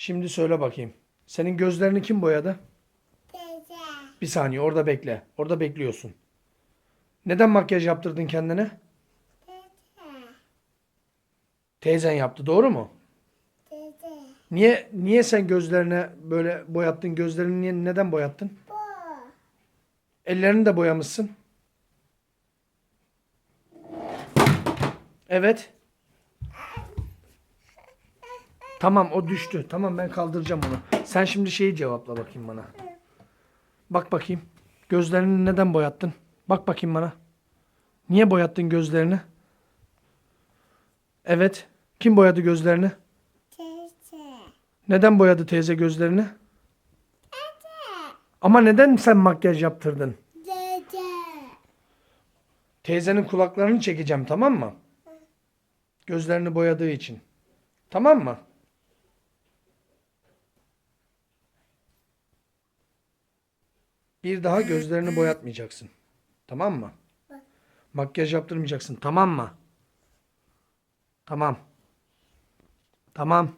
Şimdi söyle bakayım. Senin gözlerini kim boyadı? Teyze. Bir saniye orada bekle. Orada bekliyorsun. Neden makyaj yaptırdın kendine? Teyze. Teyzen yaptı doğru mu? Teyze. Niye niye sen gözlerine böyle boyattın? Gözlerini niye, neden boyattın? Bu. Ellerini de boyamışsın. Evet. Tamam o düştü. Tamam ben kaldıracağım onu. Sen şimdi şeyi cevapla bakayım bana. Bak bakayım. Gözlerini neden boyattın? Bak bakayım bana. Niye boyattın gözlerini? Evet. Kim boyadı gözlerini? Teyze. Neden boyadı teyze gözlerini? Teyze. Ama neden sen makyaj yaptırdın? Teyze. Teyzenin kulaklarını çekeceğim tamam mı? Gözlerini boyadığı için. Tamam mı? Bir daha gözlerini boyatmayacaksın. Tamam mı? Makyaj yaptırmayacaksın. Tamam mı? Tamam. Tamam.